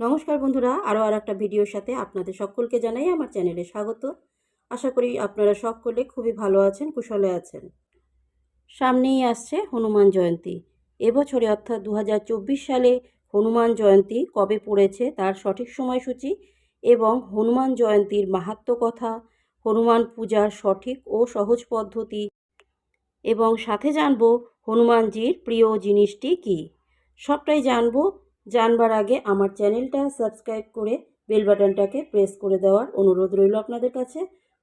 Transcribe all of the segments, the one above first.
নমস্কার বন্ধুরা, আরও আর একটা ভিডিওর সাথে আপনাদের সকলকে জানাই আমার চ্যানেলে স্বাগত। আশা করি আপনারা সকলে খুবই ভালো আছেন, কুশলে আছেন। সামনেই আসছে হনুমান জয়ন্তী। এবছরে অর্থাৎ দু হাজার চব্বিশ সালে হনুমান জয়ন্তী কবে পড়েছে তার সঠিক সময়সূচি এবং হনুমান জয়ন্তীর মাহাত্ম কথা, হনুমান পূজার সঠিক ও সহজ পদ্ধতি এবং সাথে জানব হনুমানজির প্রিয় জিনিসটি কী? সবটাই জানব জানবার আগে আমার চ্যানেলটা সাবস্ক্রাইব করে বেল বাটনটাকে প্রেস করে দেওয়ার অনুরোধ রইল আপনাদের কাছে।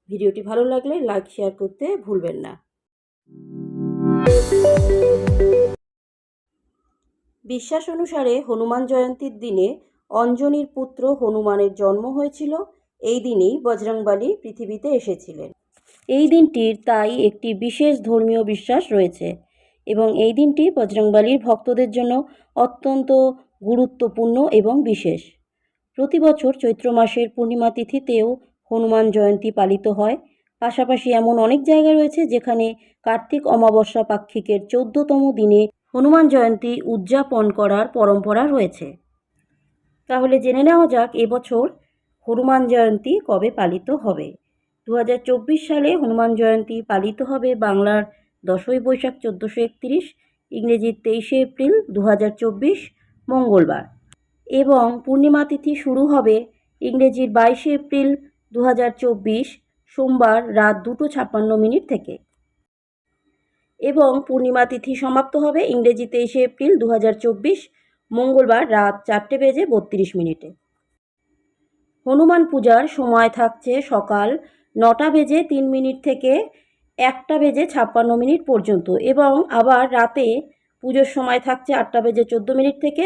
ভিডিওটি ভালো লাগলে লাইক, শেয়ার করতে ভুলবেন না। বিশ্বাস অনুসারে হনুমান জয়ন্তীর দিনে অঞ্জনীর পুত্র হনুমানের জন্ম হয়েছিল। এই দিনেই বজরংবলী পৃথিবীতে এসেছিলেন। এই দিনটির তাই একটি বিশেষ ধর্মীয় বিশ্বাস রয়েছে এবং এই দিনটি বজরংবলীর ভক্তদের জন্য অত্যন্ত গুরুত্বপূর্ণ এবং বিশেষ। প্রতি বছর চৈত্র মাসের পূর্ণিমা তিথিতেও হনুমান জয়ন্তী পালিত হয়। পাশাপাশি এমন অনেক জায়গা রয়েছে যেখানে কার্তিক অমাবস্যা পাক্ষিকের চোদ্দতম দিনে হনুমান জয়ন্তী উদযাপন করার পরম্পরা রয়েছে। তাহলে জেনে নেওয়া যাক এবছর হনুমান জয়ন্তী কবে পালিত হবে। দু হাজার চব্বিশ সালে হনুমান জয়ন্তী পালিত হবে বাংলার দশই বৈশাখ চোদ্দোশো একত্রিশ ইংরেজির তেইশে এপ্রিল দু হাজার চব্বিশ মঙ্গলবার। এবং পূর্ণিমা তিথি শুরু হবে ইংরেজির বাইশে এপ্রিল দু হাজার চব্বিশ সোমবার রাত দুটো ছাপ্পান্ন মিনিট থেকে। এবং পূর্ণিমা তিথি সমাপ্ত হবে ইংরেজি তেইশে এপ্রিল দু হাজার চব্বিশ মঙ্গলবার রাত চারটে বেজে বত্রিশ মিনিটে। হনুমান পূজার সময় থাকছে সকাল নটা বেজে তিন মিনিট থেকে একটা বেজে ছাপ্পান্ন মিনিট পর্যন্ত এবং আবার রাতে পুজোর সময় থাকছে আটটা বেজে চোদ্দ মিনিট থেকে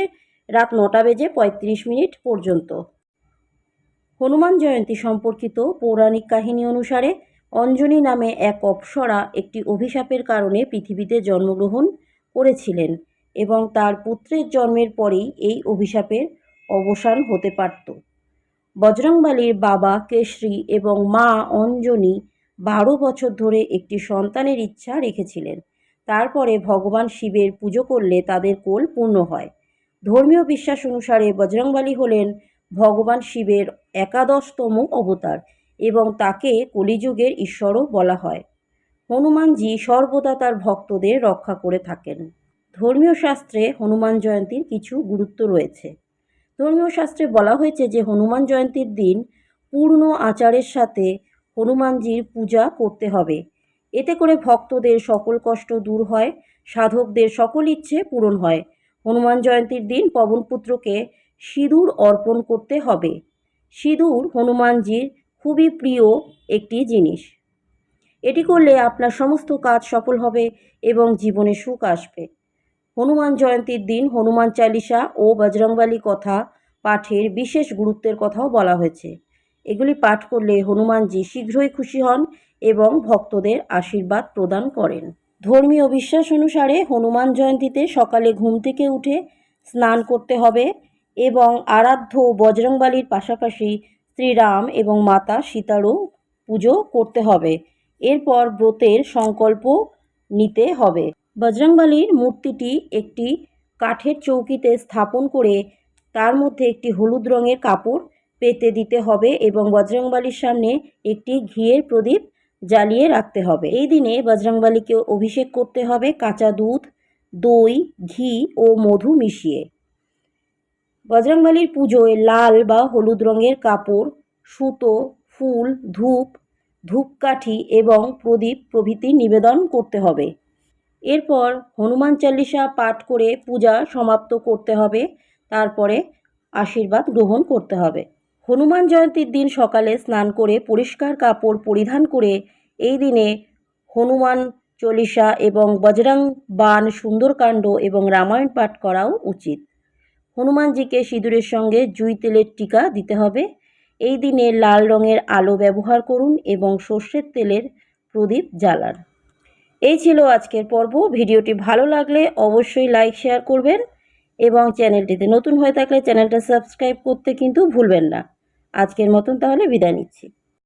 রাত নটা বেজে পঁয়ত্রিশ মিনিট পর্যন্ত। হনুমান জয়ন্তী সম্পর্কিত পৌরাণিক কাহিনী অনুসারে অঞ্জনী নামে এক অপ্সরা একটি অভিশাপের কারণে পৃথিবীতে জন্মগ্রহণ করেছিলেন এবং তার পুত্রের জন্মের পরেই এই অভিশাপের অবসান হতে পারত। বজরংবালির বাবা কেশরী এবং মা অঞ্জনী বারো বছর ধরে একটি সন্তানের ইচ্ছা রেখেছিলেন। তারপরে ভগবান শিবের পুজো করলে তাদের কোল পূর্ণ হয়। ধর্মীয় বিশ্বাস অনুসারে বজরংবালী হলেন ভগবান শিবের একাদশতম অবতার এবং তাকে কলিযুগের ঈশ্বরও বলা হয়। হনুমানজি সর্বদা তার ভক্তদের রক্ষা করে থাকেন। ধর্মীয় শাস্ত্রে হনুমান জয়ন্তীর কিছু গুরুত্ব রয়েছে। ধর্মীয় শাস্ত্রে বলা হয়েছে যে হনুমান জয়ন্তীর দিন পূর্ণ আচারের সাথে হনুমানজির পূজা করতে হবে। এতে করে ভক্তদের সকল কষ্ট দূর হয়, সাধকদের সকল ইচ্ছে পূরণ হয়। হনুমান জয়ন্তীর দিন পবনপুত্রকে সিঁদুর অর্পণ করতে হবে। সিঁদুর হনুমানজির খুবই প্রিয় একটি জিনিস। এটি করলে আপনার সমস্ত কাজ সফল হবে এবং জীবনে সুখ আসবে। হনুমান জয়ন্তীর দিন হনুমান চালিসা ও বজরংবালী কথা পাঠের বিশেষ গুরুত্বের কথাও বলা হয়েছে। এগুলি পাঠ করলে হনুমানজি শীঘ্রই খুশি হন এবং ভক্তদের আশীর্বাদ প্রদান করেন। ধর্মীয় বিশ্বাস অনুসারে হনুমান জয়ন্তীতে সকালে ঘুম থেকে উঠে স্নান করতে হবে এবং আরাধ্য বজরংবালির পাশাপাশি শ্রীরাম এবং মাতা সীতারও পুজো করতে হবে। এরপর ব্রতের সংকল্প নিতে হবে। বজরংবালির মূর্তিটি একটি কাঠের চৌকিতে স্থাপন করে তার মধ্যে একটি হলুদ রঙের কাপড় পেতে দিতে হবে এবং বজরংবালির সামনে একটি ঘিয়ের প্রদীপ জ্বালিয়ে রাখতে হবে। এই দিনে বজরংবালিকে অভিষেক করতে হবে কাঁচা দুধ, দই, ঘি ও মধু মিশিয়ে। বজরংবালির পুজোয় লাল বা হলুদ রঙের কাপড়, সুতো, ফুল, ধূপ, ধূপকাঠি এবং প্রদীপ প্রভৃতি নিবেদন করতে হবে। এরপর হনুমান চালিসা পাঠ করে পূজা সমাপ্ত করতে হবে, তারপরে আশীর্বাদ গ্রহণ করতে হবে। হনুমান জয়ন্তীর দিন সকালে স্নান করে পরিষ্কার কাপড় পরিধান করে এই দিনে হনুমান চল্লিশা এবং বজরং বান সুন্দরকাণ্ড এবং রামায়ণ পাঠ করাও উচিত। হনুমানজিকে সিঁদুরের সঙ্গে জুই তেলের টিকা দিতে হবে। এই দিনে লাল রঙের আলো ব্যবহার করুন এবং সর্ষের তেলের প্রদীপ জ্বালান। এই ছিল আজকের পর্ব। ভিডিওটি ভালো লাগলে অবশ্যই লাইক, শেয়ার করবেন। এবং চ্যানেলটিতে নতুন হয়ে থাকলে চ্যানেলটা সাবস্ক্রাইব করতে কিন্তু ভুলবেন না। আজকের মতন তাহলে বিদায় নিচ্ছি।